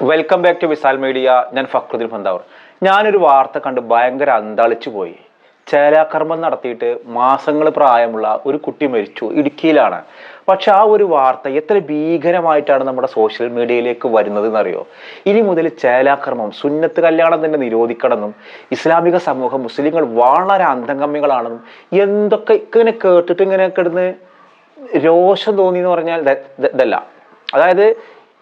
Welcome back to Visal media ഞാൻ ഫക്രുദ്ദീൻ ഫന്താവർ. ഞാനൊരു വാർത്ത കണ്ട് ഭയങ്കര അന്താളിച്ചു പോയി. ചേലാകർമ്മം നടത്തിയിട്ട് മാസങ്ങൾ പ്രായമുള്ള ഒരു കുട്ടി മരിച്ചു. ഇടുക്കിയിലാണ്. പക്ഷെ ആ ഒരു വാർത്ത എത്ര ഭീകരമായിട്ടാണ് നമ്മുടെ സോഷ്യൽ മീഡിയയിലേക്ക് വരുന്നത് എന്നറിയോ ഇനി മുതൽ ചേലാകർമ്മം സുന്നത്ത് കല്യാണം തന്നെ നിരോധിക്കണമെന്നും ഇസ്ലാമിക സമൂഹം മുസ്ലിങ്ങൾ വളരെ അന്തംഗമ്മികളാണെന്നും എന്തൊക്കെ ഇങ്ങനെ കേട്ടിട്ട് ഇങ്ങനെ കിടന്ന് രോഷം തോന്നി എന്ന് പറഞ്ഞാൽ ഇതല്ല. അതായത്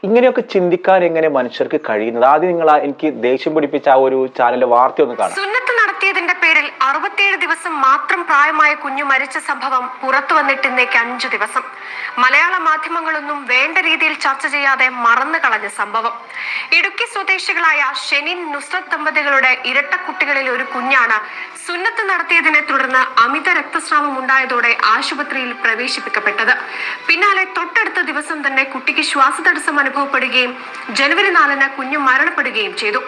ഇങ്ങനെയൊക്കെ ചിന്തിക്കാൻ എങ്ങനെ മനുഷ്യർക്ക് കഴിയുന്നത്? ആദ്യം നിങ്ങൾ എനിക്ക് ദേഷ്യം പിടിപ്പിച്ച ആ ഒരു ചാനലിലെ വാർത്ത ഒന്ന് കാണാം. സുന്നത്ത് നടത്തിയതിന്റെ പേരിൽ അറുപത്തിയേഴ് ദിവസം മാത്രം പ്രായമായ കുഞ്ഞു മരിച്ച സംഭവം പുറത്തു വന്നിട്ട് ഇന്നേക്ക് അഞ്ചു ദിവസം. മലയാള മാധ്യമങ്ങളൊന്നും വേണ്ട രീതിയിൽ ചർച്ച ചെയ്യാതെ മറന്നു കളഞ്ഞ സംഭവം. ഇടുക്കി സ്വദേശികളായ ഷെനിൻ നുസ്രത് ദമ്പതികളുടെ ഇരട്ട കുട്ടികളിൽ ഒരു കുഞ്ഞാണ് സുന്നത്ത് നടത്തിയതിനെ തുടർന്ന് അമിത രക്തസ്രാവം ഉണ്ടായതോടെ ആശുപത്രിയിൽ പ്രവേശിപ്പിക്കപ്പെട്ടത്. പിന്നാലെ തൊട്ടടുത്ത ദിവസം തന്നെ കുട്ടിക്ക് ശ്വാസതടസ്സം അനുഭവപ്പെടുകയും ജനുവരി നാലിന് കുഞ്ഞു മരണപ്പെടുകയും ചെയ്തു.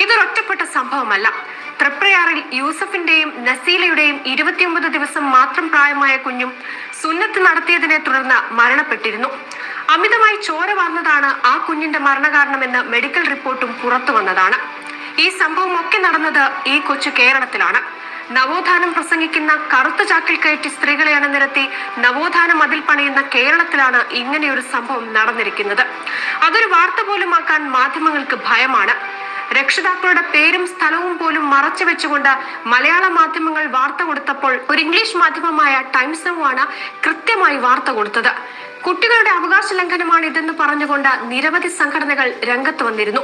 ഇതൊരൊറ്റപ്പെട്ട സംഭവമല്ല. തൃപ്രയാറിൽ യൂസഫിന്റെയും നസീലയുടെയും ഇരുപത്തിയൊമ്പത് ദിവസം മാത്രം പ്രായമായ കുഞ്ഞും സുന്നത്ത് നടത്തിയതിനെ തുടർന്ന് മരണപ്പെട്ടിരുന്നു. അമിതമായി ചോര വാർന്നതാണ് ആ കുഞ്ഞിന്റെ മരണകാരണമെന്ന് മെഡിക്കൽ റിപ്പോർട്ടും പുറത്തു വന്നതാണ്. ഈ സംഭവം ഒക്കെ നടന്നത് ഈ കൊച്ചു കേരളത്തിലാണ്. നവോത്ഥാനം പ്രസംഗിക്കുന്ന കറുത്ത ചാക്കിൽ കയറ്റി സ്ത്രീകളെ അണിനിരത്തി നവോത്ഥാന മതിൽ പണിയുന്ന കേരളത്തിലാണ് ഇങ്ങനെയൊരു സംഭവം നടന്നിരിക്കുന്നത്. അതൊരു വാർത്ത പോലും ആക്കാൻ മാധ്യമങ്ങൾക്ക് ഭയമാണ്. രക്ഷിതാക്കളുടെ പേരും സ്ഥലവും പോലും മറച്ചു വെച്ചുകൊണ്ട് മലയാള മാധ്യമങ്ങൾ വാർത്ത കൊടുത്തപ്പോൾ ഒരു ഇംഗ്ലീഷ് മാധ്യമമായ ടൈംസ് ആണ് കൃത്യമായി വാർത്ത കൊടുത്തത്. കുട്ടികളുടെ അവകാശ ലംഘനമാണ് ഇതെന്ന് പറഞ്ഞുകൊണ്ട് നിരവധി സംഘടനകൾ രംഗത്ത് വന്നിരുന്നു.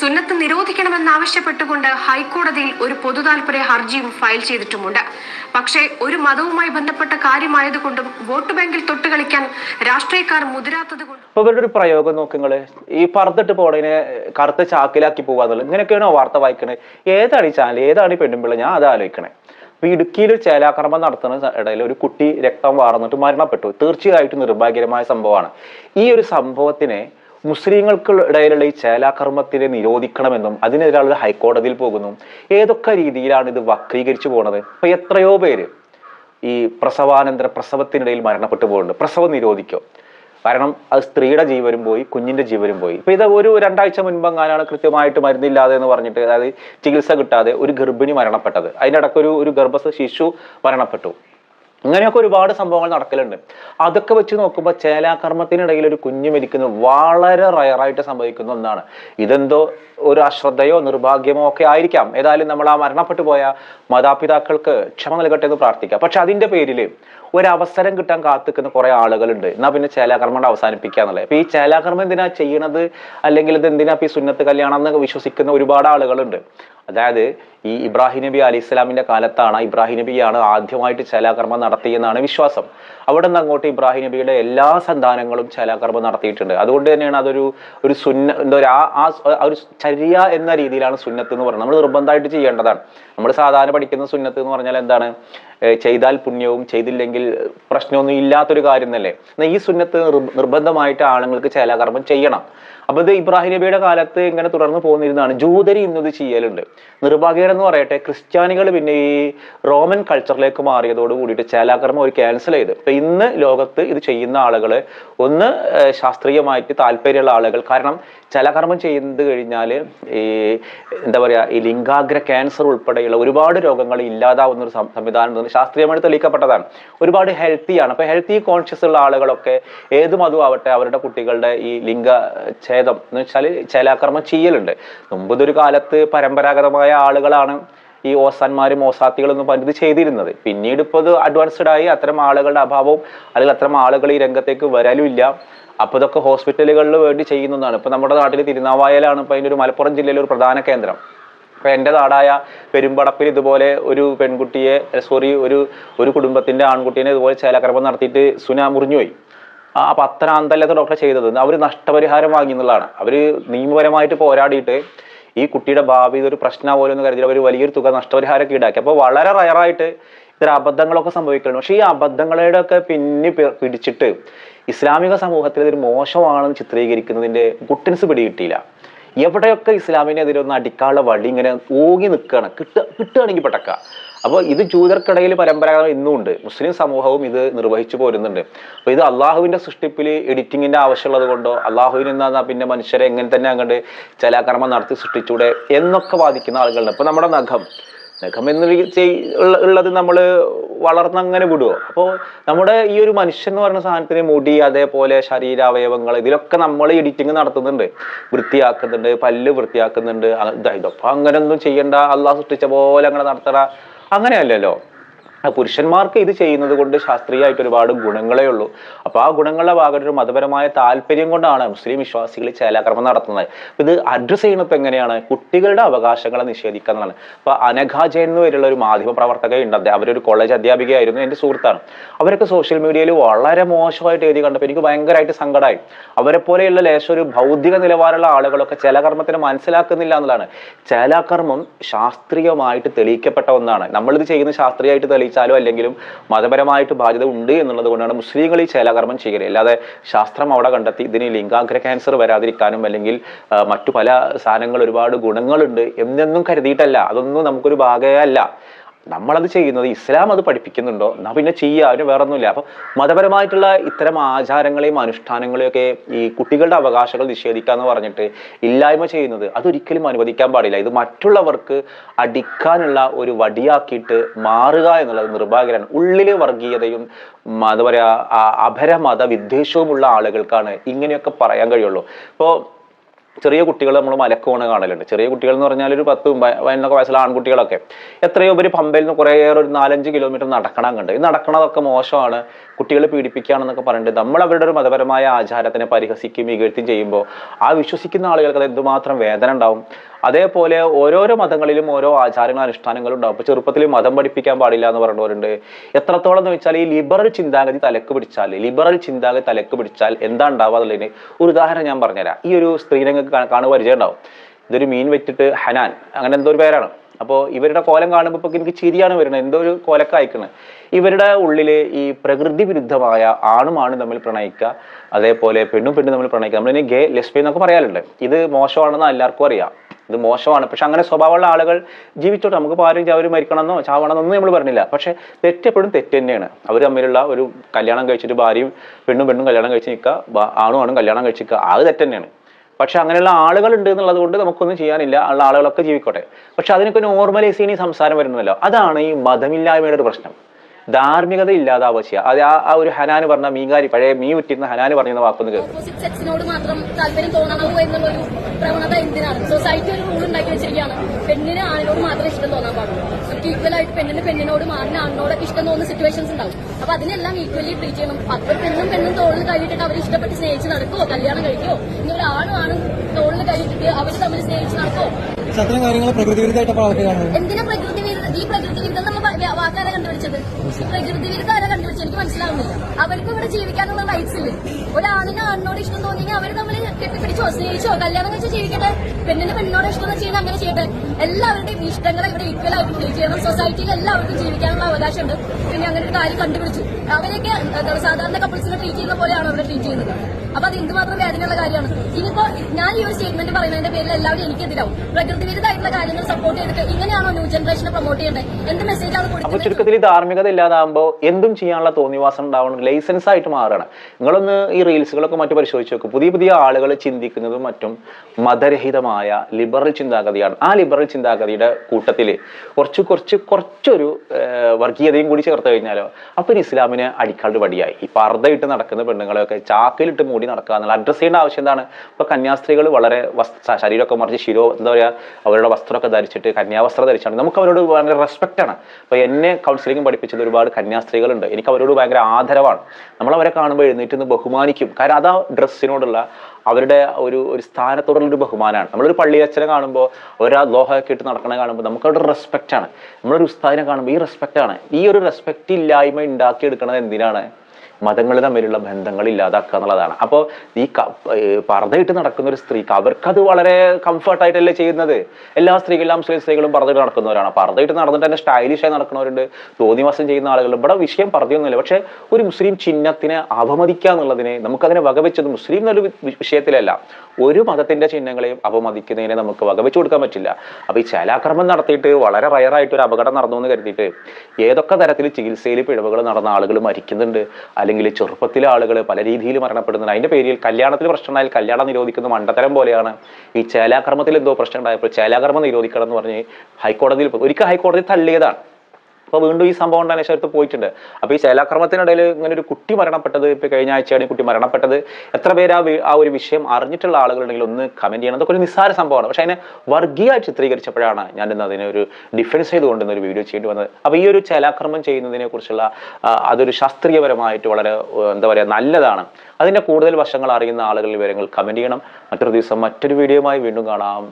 സുന്നത്ത് നിരോധിക്കണമെന്നാവശ്യപ്പെട്ടുകൊണ്ട് ഹൈക്കോടതിയിൽ ഒരു പൊതു താൽപര്യ ഹർജിയും ഫയൽ ചെയ്തിട്ടുമുണ്ട്. പക്ഷേ ഒരു മതവുമായി ബന്ധപ്പെട്ട കാര്യമായതുകൊണ്ടും വോട്ട് ബാങ്കിൽ തൊട്ടുകളിക്കാൻ രാഷ്ട്രീയക്കാർ മുതിരാത്തത് കൊണ്ടും ഇവരുടെ ഒരു പ്രയോഗം നോക്കുങ്ങൾ ഈ പറത്തിട്ട് പോണതിനെ കറുത്ത ചാക്കിലാക്കി പോവാന്നുള്ളത്. ഇങ്ങനെയൊക്കെയാണോ വാർത്ത വായിക്കണേ? ഏതാണ് ഈ ചാനൽ? ഏതാണ് ഈ പെണ്ണുമ്പിള്ള? ഞാൻ അത് ആലോചിക്കണേ അപ്പൊ ഇടുക്കിയിൽ ചേലാക്രമം നടത്തുന്ന ഇടയിൽ ഒരു കുട്ടി രക്തം വാർന്നിട്ട് മരണപ്പെട്ടു. തീർച്ചയായിട്ടും നിർഭാഗ്യകരമായ സംഭവമാണ്. ഈ ഒരു സംഭവത്തിനെ മുസ്ലിങ്ങൾക്ക് ഇടയിലുള്ള ഈ ചേലാകർമ്മത്തിനെ നിരോധിക്കണമെന്നും അതിനെതിരാളുടെ ഹൈക്കോടതിയിൽ പോകുന്നു. ഏതൊക്കെ രീതിയിലാണ് ഇത് വക്രീകരിച്ചു പോണത്? ഇപ്പൊ എത്രയോ പേര് ഈ പ്രസവാനന്തര പ്രസവത്തിനിടയിൽ മരണപ്പെട്ടു പോകുന്നുണ്ട്. പ്രസവം നിരോധിക്കോ? കാരണം അത് സ്ത്രീയുടെ ജീവനും പോയി കുഞ്ഞിന്റെ ജീവനും പോയി. ഇപ്പൊ ഇത് ഒരു രണ്ടാഴ്ച മുൻപെങ്ങാനാണ് കൃത്യമായിട്ട് മരുന്നില്ലാതെ എന്ന് പറഞ്ഞിട്ട് അതായത് ചികിത്സ കിട്ടാതെ ഒരു ഗർഭിണി മരണപ്പെട്ടത്. അതിനിടയ്ക്ക് ഒരു ഒരു ഗർഭസ്ഥ ശിശു മരണപ്പെട്ടു. ഇങ്ങനെയൊക്കെ ഒരുപാട് സംഭവങ്ങൾ നടക്കലുണ്ട്. അതൊക്കെ വെച്ച് നോക്കുമ്പോൾ ചേലാകർമ്മത്തിനിടയിൽ ഒരു കുഞ്ഞ് മരിക്കുന്നത് വളരെ റയറായിട്ട് സംഭവിക്കുന്ന ഒന്നാണ്. ഇതെന്തോ ഒരു അശ്രദ്ധയോ നിർഭാഗ്യമോ ഒക്കെ ആയിരിക്കാം. ഏതായാലും നമ്മൾ ആ മരണപ്പെട്ടു പോയ മാതാപിതാക്കൾക്ക് ക്ഷമ നൽകട്ടെ എന്ന് പ്രാർത്ഥിക്കാം. പക്ഷെ അതിന്റെ പേരിൽ ഒരു അവസരം കിട്ടാൻ കാത്തിക്കുന്ന കുറെ ആളുകളുണ്ട്. എന്നാ പിന്നെ ചേലാകർമ്മം അവസാനിപ്പിക്കുക എന്നുള്ളത്. ഈ ചേലാകർമ്മം എന്തിനാ ചെയ്യണത്? അല്ലെങ്കിൽ ഇത് എന്തിനാ ഈ സുന്നത്ത് കല്യാണം എന്ന് വിശ്വസിക്കുന്ന ഒരുപാട് ആളുകളുണ്ട്. അതായത് ഈ ഇബ്രാഹിം നബി അലി ഇസ്ലാമിന്റെ കാലത്താണ് ഇബ്രാഹിം നബിയാണ് ആദ്യമായിട്ട് ചേലാകർമ്മം നടത്തിയെന്നാണ് വിശ്വാസം. അവിടെ നിന്ന് അങ്ങോട്ട് ഇബ്രാഹിം നബിയുടെ എല്ലാ സന്താനങ്ങളും ചേലാകർമ്മം നടത്തിയിട്ടുണ്ട്. അതുകൊണ്ട് തന്നെയാണ് അതൊരു ഒരു സുന്ന എന്താ പറയുക ആ ഒരു ചര്യ എന്ന രീതിയിലാണ് സുന്നത്ത് എന്ന് പറയുന്നത്. നമ്മൾ നിർബന്ധമായിട്ട് ചെയ്യേണ്ടതാണ്. നമ്മൾ സാധാരണ പഠിക്കുന്ന സുന്നത്ത് എന്ന് പറഞ്ഞാൽ എന്താണ്? ചെയ്താൽ പുണ്യവും ചെയ്തില്ലെങ്കിൽ പ്രശ്നമൊന്നും ഇല്ലാത്തൊരു കാര്യം എന്നല്ലേ എന്നാൽ ഈ സുന്നത്ത് നിർബന്ധമായിട്ട് ആണുങ്ങൾക്ക് ചേലാകർമ്മം ചെയ്യണം. അപ്പൊ ഇത് ഇബ്രാഹിം നബിയുടെ കാലത്ത് ഇങ്ങനെ തുടർന്ന് പോന്നിരുന്നതാണ്. ജൂതരി ഇന്നത് ചെയ്യലുണ്ട്. നിർഭാഗ്യകരം എന്ന് പറയട്ടെ ക്രിസ്ത്യാനികൾ പിന്നെ ഈ റോമൻ കൾച്ചറിലേക്ക് മാറിയതോട് കൂടിയിട്ട് ചേലാകർമ്മം ഒരു ക്യാൻസൽ ചെയ്ത്. ഇപ്പൊ ഇന്ന് ലോകത്ത് ഇത് ചെയ്യുന്ന ആളുകൾ ഒന്ന് ശാസ്ത്രീയമായിട്ട് താല്പര്യമുള്ള ആളുകൾ. കാരണം ചലകർമ്മം ചെയ്ത് കഴിഞ്ഞാൽ ഈ എന്താ പറയുക ഈ ലിംഗാഗ്ര ക്യാൻസർ ഉൾപ്പെടെയുള്ള ഒരുപാട് രോഗങ്ങൾ ഇല്ലാതാവുന്ന ഒരു സംവിധാനം ശാസ്ത്രീയമായി തെളിയിക്കപ്പെട്ടതാണ്. ഒരുപാട് ഹെൽത്തിയാണ് അപ്പൊ ഹെൽത്തി കോൺഷ്യസ് ഉള്ള ആളുകളൊക്കെ ഏത് മതവും ആവട്ടെ അവരുടെ കുട്ടികളുടെ ഈ ലിംഗ ഛേദം എന്ന് വെച്ചാൽ ചേലാക്രമം ചെയ്യലുണ്ട്. മുമ്പ് ഇതൊരു കാലത്ത് പരമ്പരാഗതമായ ആളുകളാണ് ഈ ഓസാന്മാരും ഓസാത്തികളൊന്നും പണ്ട് ചെയ്തിരുന്നത്. പിന്നീട് ഇപ്പോൾ ഇത് അഡ്വാൻസ്ഡ് ആയി. അത്തരം ആളുകളുടെ അഭാവവും അല്ലെങ്കിൽ അത്തരം ആളുകൾ ഈ രംഗത്തേക്ക് വരാനും ഇല്ല. അപ്പോൾ ഇതൊക്കെ ഹോസ്പിറ്റലുകളിൽ വേണ്ടി ചെയ്യുന്നതാണ് ഇപ്പോൾ നമ്മുടെ നാട്ടിൽ തിരുനാവായലാണ് ഇപ്പോൾ അതിന്റെ ഒരു മലപ്പുറം ജില്ലയിലെ ഒരു പ്രധാന കേന്ദ്രം. അപ്പോൾ എന്റെ നാടായ പെരുമ്പടപ്പിൽ ഇതുപോലെ ഒരു പെൺകുട്ടിയെ സോറി ഒരു ഒരു കുടുംബത്തിന്റെ ആൺകുട്ടീനെ ഇതുപോലെ ചേലാക്രമം നടത്തിയിട്ട് സുന മുറിഞ്ഞുപോയി. ആ അപ്പൊ ഡോക്ടർ ചെയ്തത്. അവർ നഷ്ടപരിഹാരം വാങ്ങി എന്നുള്ളതാണ്. അവർ നിയമപരമായിട്ട് പോരാടിയിട്ട് ഈ കുട്ടിയുടെ ഭാവി ഇതൊരു പ്രശ്നമാവുമല്ലോ എന്ന് കരുതി അവർ വലിയൊരു തുക നഷ്ടപരിഹാരമൊക്കെ ഈടാക്കി. അപ്പോൾ വളരെ റയറായിട്ട് ഇത്തരം അബദ്ധങ്ങളൊക്കെ സംഭവിക്കുന്നുണ്ട് പക്ഷേ ഈ അബദ്ധങ്ങളുടെ ഒക്കെ പിന്നെ പിടിച്ചിട്ട് ഇസ്ലാമിക സമൂഹത്തിൽ ഇതൊരു മോശമാണെന്ന് ചിത്രീകരിക്കുന്നതിന്റെ ഗുട്ടൻസ് പിടികിട്ടിയില്ല. എവിടെയൊക്കെ ഇസ്ലാമിനെതിരെ ഒന്ന് അടിക്കാനുള്ള വഴി ഇങ്ങനെ ഓങ്ങി നിൽക്കുകയാണ്. കിട്ടുക കിട്ടുകയാണെങ്കിൽ പടക്ക അപ്പോൾ ഇത് ജൂതർക്കിടയിൽ പരമ്പരാഗതം ഇന്നും ഉണ്ട് മുസ്ലിം സമൂഹവും ഇത് നിർവഹിച്ചു പോരുന്നുണ്ട്. അപ്പോൾ ഇത് അള്ളാഹുവിന്റെ സൃഷ്ടിപ്പിൽ എഡിറ്റിങ്ങിന്റെ ആവശ്യമുള്ളത് കൊണ്ടോ അള്ളാഹുവിൽ നിന്നാ പിന്നെ മനുഷ്യരെ എങ്ങനെ തന്നെ അങ്ങോട്ട് ചലാകർമ്മം നടത്തി സൃഷ്ടിച്ചൂടെ എന്നൊക്കെ വാദിക്കുന്ന ആളുകളുണ്ട്. അപ്പോൾ നമ്മുടെ നഖം നഖം എന്ന് ഉള്ളത് നമ്മൾ വളർന്നങ്ങനെ വിടുമോ അപ്പോൾ നമ്മുടെ ഈ ഒരു മനുഷ്യൻ എന്ന് പറയുന്ന സാധനത്തിന് മുടി അതേപോലെ ശരീരാവയവങ്ങൾ ഇതിലൊക്കെ നമ്മൾ എഡിറ്റിംഗ് നടത്തുന്നുണ്ട്. വൃത്തിയാക്കുന്നുണ്ട് പല്ല് വൃത്തിയാക്കുന്നുണ്ട്. ഇതൊപ്പം അങ്ങനെ ഒന്നും ചെയ്യണ്ട. അള്ളാഹ് സൃഷ്ടിച്ച പോലെ അങ്ങനെ നടത്തണ അങ്ങനെയല്ലല്ലോ. പുരുഷന്മാർക്ക് ഇത് ചെയ്യുന്നത് കൊണ്ട് ശാസ്ത്രീയമായിട്ട് ഒരുപാട് ഗുണങ്ങളേ ഉള്ളൂ. അപ്പൊ ആ ഗുണങ്ങളുടെ ഭാഗത്ത് ഒരു മതപരമായ താല്പര്യം കൊണ്ടാണ് മുസ്ലിം വിശ്വാസികൾ ചേലാക്രമം നടത്തുന്നത്. ഇത് അഡ്രസ് ചെയ്യുന്നത് എങ്ങനെയാണ്? കുട്ടികളുടെ അവകാശങ്ങളെ നിഷേധിക്കുക എന്നാണ് അപ്പൊ അനഘ എന്ന് പേരുള്ള ഒരു മാധ്യമ പ്രവർത്തകയുണ്ട് അദ്ദേഹം അവരൊരു കോളേജ് അധ്യാപികയായിരുന്നു എന്റെ സുഹൃത്താണ്. അവരൊക്കെ സോഷ്യൽ മീഡിയയിൽ വളരെ മോശമായിട്ട് എഴുതി കണ്ടപ്പോൾ എനിക്ക് ഭയങ്കരമായിട്ട് സങ്കടമായി. അവരെ പോലെയുള്ള ലേശം ഒരു ഭൗതിക നിലവാരമുള്ള ആളുകളൊക്കെ ചേലാകർമ്മത്തിന് മനസ്സിലാക്കുന്നില്ല എന്നുള്ളതാണ്. ചേലാകർമ്മം ശാസ്ത്രീയമായിട്ട് തെളിയിക്കപ്പെട്ട ഒന്നാണ്. നമ്മളിത് ചെയ്യുന്ന ശാസ്ത്രീയമായിട്ട് തെളിയിച്ചാലോ അല്ലെങ്കിലും മതപരമായിട്ട് ബാധ്യത ഉണ്ട് എന്നുള്ളത് കൊണ്ടാണ് മുസ്ലിങ്ങൾ ഈ ചേലാകർമ്മം ചെയ്യുന്നത്. അല്ലാതെ ശാസ്ത്രം അവിടെ കണ്ടെത്തി ഇതിന് ലിംഗാഗ്ര ക്യാൻസർ വരാതിരിക്കാനും അല്ലെങ്കിൽ മറ്റു പല സാധനങ്ങൾ ഒരുപാട് ഗുണങ്ങളുണ്ട് എന്നൊന്നും കരുതിയിട്ടല്ല. അതൊന്നും നമുക്കൊരു ഭാഗമേ അല്ല നമ്മളത് ചെയ്യുന്നത് ഇസ്ലാം അത് പഠിപ്പിക്കുന്നുണ്ടോ? എന്നാ പിന്നെ ചെയ്യുക അതിന് വേറെ ഒന്നുമില്ല അപ്പൊ മതപരമായിട്ടുള്ള ഇത്തരം ആചാരങ്ങളെയും അനുഷ്ഠാനങ്ങളെയും ഒക്കെ ഈ കുട്ടികളുടെ അവകാശങ്ങൾ നിഷേധിക്കുക എന്ന് പറഞ്ഞിട്ട് ഇല്ലായ്മ ചെയ്യുന്നത് അതൊരിക്കലും അനുവദിക്കാൻ പാടില്ല. ഇത് മറ്റുള്ളവർക്ക് അടിക്കാനുള്ള ഒരു വടിയാക്കിയിട്ട് മാറുക എന്നുള്ളത് നിർഭാഗ്യരാണ് ഉള്ളിലെ വർഗീയതയും എന്താ പറയാ ആ അപരമത വിദ്വേഷവുമുള്ള ആളുകൾക്കാണ് ഇങ്ങനെയൊക്കെ പറയാൻ കഴിയുള്ളൂ. ഇപ്പോൾ ചെറിയ കുട്ടികൾ നമ്മൾ മലക്കോണ് കാണലുണ്ട്. ചെറിയ കുട്ടികൾ എന്ന് പറഞ്ഞാൽ ഒരു പത്ത് പ- പതിനൊക്കെ വയസ്സുള്ള ആൺകുട്ടികളൊക്കെ. എത്രയോ പേര് പമ്പയിൽ നിന്ന് കുറേയേറെ ഒരു നാലഞ്ച് കിലോമീറ്റർ നടക്കണം കണ്ട് ഈ നടക്കണതൊക്കെ മോശമാണ്. കുട്ടികളെ പീഡിപ്പിക്കുകയാണെന്നൊക്കെ പറഞ്ഞിട്ട് നമ്മൾ അവരുടെ ഒരു മതപരമായ ആചാരത്തിനെ പരിഹസിക്കുകയും ഇകഴ്ത്തും ചെയ്യുമ്പോൾ ആ വിശ്വസിക്കുന്ന ആളുകൾക്ക് അത് എന്തുമാത്രം വേദന ഉണ്ടാവും? അതേപോലെ ഓരോരോ മതങ്ങളിലും ഓരോ ആചാരങ്ങളും അനുഷ്ഠാനങ്ങളും ഉണ്ടാവും. അപ്പൊ ചെറുപ്പത്തിൽ മതം പഠിപ്പിക്കാൻ പാടില്ല എന്ന് പറഞ്ഞവരുണ്ട്. എത്രത്തോളം എന്ന് വെച്ചാൽ ഈ ലിബറൽ ചിന്താഗതി തലക്ക് പിടിച്ചാൽ ലിബറൽ ചിന്താഗതി തലക്ക് പിടിച്ചാൽ എന്താ ഉണ്ടാവുക എന്നുള്ളതിന് ഒരു ഉദാഹരണം ഞാൻ പറഞ്ഞുതരാം. ഈ ഒരു സ്ത്രീ നിങ്ങൾക്ക് കാണുക പരിചയം ഉണ്ടാവും. ഇതൊരു മീൻ വെച്ചിട്ട് ഹനാൻ അങ്ങനെ എന്തോ ഒരു പേരാണ്. അപ്പോൾ ഇവരുടെ കോലം കാണുമ്പോൾ ഇപ്പൊ എനിക്ക് ചിരിയാണ് വരുന്നത്. എന്തോ ഒരു കോലൊക്കെ അയക്കുന്നത് ഇവരുടെ ഉള്ളിൽ ഈ പ്രകൃതി വിരുദ്ധമായ ആണും ആണും തമ്മിൽ പ്രണയിക്കുക അതേപോലെ പെണ്ണും പെണ്ണും തമ്മിൽ പ്രണയിക്കുക. നമ്മളിനി ഗേ ലെസ്ബി എന്നൊക്കെ പറയാറുണ്ട്. ഇത് മോശമാണെന്ന് എല്ലാവർക്കും അറിയാം. ഇത് മോശമാണ്. പക്ഷെ അങ്ങനെ സ്വഭാവമുള്ള ആളുകൾ ജീവിച്ചോട്ടെ. നമുക്ക് ആരും അവർ മരിക്കണമെന്നോ ചാവണമെന്നോ നമ്മൾ പറഞ്ഞില്ല. പക്ഷെ തെറ്റെപ്പോഴും തെറ്റ് തന്നെയാണ്. അവർ തമ്മിലുള്ള ഒരു കല്യാണം കഴിച്ചിട്ട് ഭാര്യയും പെണ്ണും പെണ്ണും കല്യാണം കഴിച്ച് നിൽക്കുക. ആണും ആണും കല്യാണം കഴിച്ച് നിൽക്കുക. അത് തെറ്റ് തന്നെയാണ്. പക്ഷെ അങ്ങനെയുള്ള ആളുകൾ ഉണ്ട് എന്നുള്ളത് കൊണ്ട് നമുക്കൊന്നും ചെയ്യാനില്ല. ഉള്ള ആളുകളൊക്കെ ജീവിക്കോട്ടെ. പക്ഷെ അതിനൊക്കെ നോർമലൈസ് ചെയ്യുന്ന സംസാരം വരുന്നല്ലോ അതാണ് ഈ മതമില്ലായ്മയുടെ ഒരു പ്രശ്നം. ധാർമ്മികത ഇല്ലാതെ ചെയ്യുക അത് ആ- ആ ഒരു ഹനാന് പറഞ്ഞ മീൻകാരി പഴയ മീൻ വിറ്റിരുന്ന ഹനാന് പറഞ്ഞ വാക്കൊന്ന് കേൾക്കും മാത്രം താല്പര്യം തോന്നണമോ എന്നുള്ളൊരു പ്രവണത എന്തിനാണ്? സൊസൈറ്റി ഒരു റൂൾ ഉണ്ടാക്കി വെച്ചിരിക്കുകയാണ്. പെണ്ണിന് ആണിനോട് മാത്രമേ ഇഷ്ടം തോന്നാൻ പാടുള്ളൂ. നമുക്ക് ഈക്വൽ ആയിട്ട് പെണ്ണിന് പെണ്ണിനോട് ആണിന് ആണിനോടൊക്കെ ഇഷ്ടം തോന്നുന്ന സിറ്റുവേഷൻസ് ഉണ്ടാവും. അപ്പൊ അതിനെല്ലാം ഈക്വലി ട്രീറ്റ് ചെയ്യണം. അപ്പൊ പെണ്ണും പെണ്ണും തോളിൽ കഴിയിട്ടിട്ട് അവർ ഇഷ്ടപ്പെട്ട് സ്നേഹിച്ച് നടക്കുമോ കല്യാണം കഴിക്കുമോ ഇനി ഒരു ആണും ആണും തോളിൽ കഴിയിട്ടിട്ട് അവർ തമ്മിൽ സ്നേഹിച്ച് നടക്കുമോ എന്തിനാ പ്രകൃതി വിരുദ്ധ ഈ പ്രകൃതി വിരുദ്ധം നമ്മൾ വാക്കാരെ കണ്ടുപിടിച്ചത്? പ്രകൃതി വിരുദ്ധ ആരാ കണ്ടുപിടിച്ചത്? എനിക്ക് മനസ്സിലാവുന്നില്ല. അവർക്ക് ഇവിടെ ജീവിക്കാനുള്ള റൈറ്റ്സ് ഇല്ലേ? ഒരാണിന് ആണിനോട് ഇഷ്ടം തോന്നിയെങ്കിൽ അവർ തമ്മിൽ കെട്ടിപ്പിടിച്ചോ സ്നേഹിച്ചോ കല്യാണം കഴിച്ചോ ജീവിക്കട്ടെ? പെണ്ണിന് പെണ്ണിനോട് ഇഷ്ടം എന്ന് ചെയ്യുന്ന അങ്ങനെ ചെയ്യട്ടെ? എല്ലാവരുടെയും ഇഷ്ടങ്ങൾ ഇവിടെ ഈക്വൽ ആയിട്ട് ചെയ്യണം. സൊസൈറ്റിയിൽ എല്ലാവർക്കും ജീവിക്കാനുള്ള അവകാശമുണ്ട്. പിന്നെ അങ്ങനെ ഒരു കാര്യം കണ്ടുപിടിച്ചു. അവരെയൊക്കെ സാധാരണ കപ്പിൾസിനെ ട്രീറ്റ് ചെയ്യുന്ന പോലെയാണ് അവരെ ട്രീറ്റ് ചെയ്യുന്നത്? അപ്പൊ അത് എന്തുമാത്രം വേദനയുള്ള കാര്യമാണ്. ഇനിയിപ്പോ ഞാൻ ഈ ഒരു സ്റ്റേറ്റ്മെന്റ് പറയുന്നതിന്റെ പേരിൽ എല്ലാവരും എനിക്കെതിരാവും. പ്രകൃതി വിരുദ്ധമായിട്ടുള്ള കാര്യങ്ങൾ സപ്പോർട്ട് ചെയ്തിട്ട് ഇങ്ങനെയാണോ ന്യൂ ജനറേഷനെ പ്രൊമോട്ട് ചെയ്യേണ്ടത്? എന്ത് മെസ്സേജ് ആണ് കൊടുക്കുന്നത്? ചുരുക്കത്തിൽ ധാർമ്മികത ഇല്ലാതാകുമ്പോൾ എന്തും ചെയ്യാനുള്ള തോന്നിവാസം ഉണ്ടാവണം ലൈസൻസ് ആയിട്ട് മാറണം. നിങ്ങളൊന്ന് ഈ റീൽസുകളൊക്കെ മറ്റു പരിശോധിച്ച് നോക്കും. പുതിയ പുതിയ ആളുകൾ ചിന്തിക്കുന്നതും മറ്റും മതരഹിതമായ ലിബറൽ ചിന്താഗതിയാണ്. ആ ലിബറൽ ചിന്താഗതിയുടെ കൂട്ടത്തിൽ കുറച്ച് കുറച്ച് കുറച്ചൊരു വർഗീയതയും കൂടി ചേർത്ത് കഴിഞ്ഞാലോ അപ്പൊ ഇസ്ലാമിന് അടിക്കാണ്ട് വടിയായി ഈ പർദ്ദയിട്ട് നടക്കുന്ന പെണ്ണുങ്ങളെയൊക്കെ ചാക്കിലിട്ട് മൂടി നടക്കുക എന്നുള്ള അഡ്രസ്സ് ചെയ്യേണ്ട ആവശ്യം എന്താണ്? ഇപ്പോൾ കന്യാസ്ത്രീകൾ വളരെ വസ്ത്ര ശരീരമൊക്കെ മറിച്ച് ശിരോ എന്താ പറയുക അവരുടെ വസ്ത്രമൊക്കെ ധരിച്ചിട്ട് കന്യാവസ്ത്രം ധരിച്ചാണ്. നമുക്ക് അവരോട് ഭയങ്കര റെസ്പെക്റ്റ് ആണ്. അപ്പോൾ എന്നെ കൗൺസിലിംഗ് പഠിപ്പിച്ചത് ഒരുപാട് കന്യാസ്ത്രീകളുണ്ട്. എനിക്ക് അവരോട് ഭയങ്കര ആദരവാണ്. നമ്മൾ അവരെ കാണുമ്പോൾ എഴുന്നേറ്റ് നിന്ന് ബഹുമാനിക്കും. കാരണം അതാ ഡ്രസ്സിനോടുള്ള അവരുടെ ഒരു ഒരു സ്ഥാനത്തോടുള്ള ഒരു ബഹുമാനമാണ്. നമ്മളൊരു പള്ളിയച്ഛനെ കാണുമ്പോൾ ഒരാ ദോഹമൊക്കെ ഇട്ട് നടക്കണ കാണുമ്പോൾ നമുക്കവിടെ റെസ്പെക്റ്റ് ആണ്. നമ്മളൊരു ഉസ്താദിനെ കാണുമ്പോൾ ഈ റെസ്പെക്റ്റ് ആണ്. ഈ ഒരു റെസ്പെക്റ്റ് ഇല്ലായ്മ ഉണ്ടാക്കിയെടുക്കണത് എന്തിനാണ്? മതങ്ങൾ തമ്മിലുള്ള ബന്ധങ്ങൾ ഇല്ലാതാക്കുക എന്നുള്ളതാണ്. അപ്പോൾ ഈ പറതയിട്ട് നടക്കുന്ന ഒരു സ്ത്രീക്ക് അവർക്കത് വളരെ കംഫർട്ടായിട്ടല്ലേ ചെയ്യുന്നത്? എല്ലാ സ്ത്രീകളും മുസ്ലിം സ്ത്രീകളും പറതയിട്ട് നടക്കുന്നവരാണ്. പറതയിട്ട് നടന്നിട്ട് തന്നെ സ്റ്റൈലിഷായി നടക്കുന്നവരുണ്ട്. തോന്നിവാസം ചെയ്യുന്ന ആളുകളുണ്ട്. ഇവിടെ വിഷയം പറഞ്ഞൊന്നുമില്ല പക്ഷേ ഒരു മുസ്ലിം ചിഹ്നത്തിനെ അപമതിക്കുക എന്നുള്ളതിനെ നമുക്കതിനെ വകവെച്ചത് മുസ്ലിം എന്നൊരു വിഷയത്തിലല്ല. ഒരു മതത്തിന്റെ ചിഹ്നങ്ങളെയും അപമതിക്കുന്നതിനെ നമുക്ക് വകവെച്ചു കൊടുക്കാൻ പറ്റില്ല. അപ്പോൾ ഈ ചേലാക്രമം നടത്തിയിട്ട് വളരെ റയറായിട്ട് ഒരു അപകടം നടന്നു എന്ന് കരുതിയിട്ട് ഏതൊക്കെ തരത്തിൽ ചികിത്സയിൽ പിഴവുകൾ നടന്ന ആളുകൾ മരിക്കുന്നുണ്ട് അല്ലെങ്കിൽ ചെറുപ്പത്തിലെ ആളുകൾ പല രീതിയിൽ മരണപ്പെടുന്നുണ്ട് അതിന്റെ പേരിൽ കല്യാണത്തിൽ പ്രശ്നം ഉണ്ടായാൽ കല്യാണം നിരോധിക്കുന്ന മണ്ടത്തരം പോലെയാണ് ഈ ചേലാക്രമത്തിൽ എന്തോ പ്രശ്നം ഉണ്ടായപ്പോൾ ചേലാക്രമം നിരോധിക്കണം എന്ന് പറഞ്ഞ് ഹൈക്കോടതിയിൽ. ഒരിക്കൽ ഹൈക്കോടതി തള്ളിയതാണ് അപ്പോൾ വീണ്ടും ഈ സംഭവം ഉണ്ടായ ശേഷത്ത് പോയിട്ടുണ്ട്. അപ്പോൾ ഈ ശൈലാക്രമത്തിനിടയിൽ ഇങ്ങനെ ഒരു കുട്ടി മരണപ്പെട്ടത് ഇപ്പൊ കഴിഞ്ഞ ആഴ്ചയാണ് കുട്ടി മരണപ്പെട്ടത്. എത്ര പേര് ആ ആ ഒരു വിഷയം അറിഞ്ഞിട്ടുള്ള ആളുകളുണ്ടെങ്കിൽ ഒന്ന് കമന്റ് ചെയ്യണം. അതൊക്കെ ഒരു നിസ്സാര സംഭവമാണ്. പക്ഷേ അതിനെ വർഗീയ ചിത്രീകരിച്ചപ്പോഴാണ് ഞാൻ ഇന്ന് അതിനെ ഒരു ഡിഫൻസ് ചെയ്തുകൊണ്ട് ഒരു വീഡിയോ ചെയ്യേണ്ടി വന്നത്. അപ്പോൾ ഈ ഒരു ശൈലാക്രമം ചെയ്യുന്നതിനെ കുറിച്ചുള്ള അതൊരു ശാസ്ത്രീയപരമായിട്ട് വളരെ എന്താ പറയുക നല്ലതാണ്. അതിന്റെ കൂടുതൽ വശങ്ങൾ അറിയുന്ന ആളുകൾ വിവരങ്ങൾ കമന്റ് ചെയ്യണം. മറ്റൊരു ദിവസം മറ്റൊരു വീഡിയോയുമായി വീണ്ടും കാണാം.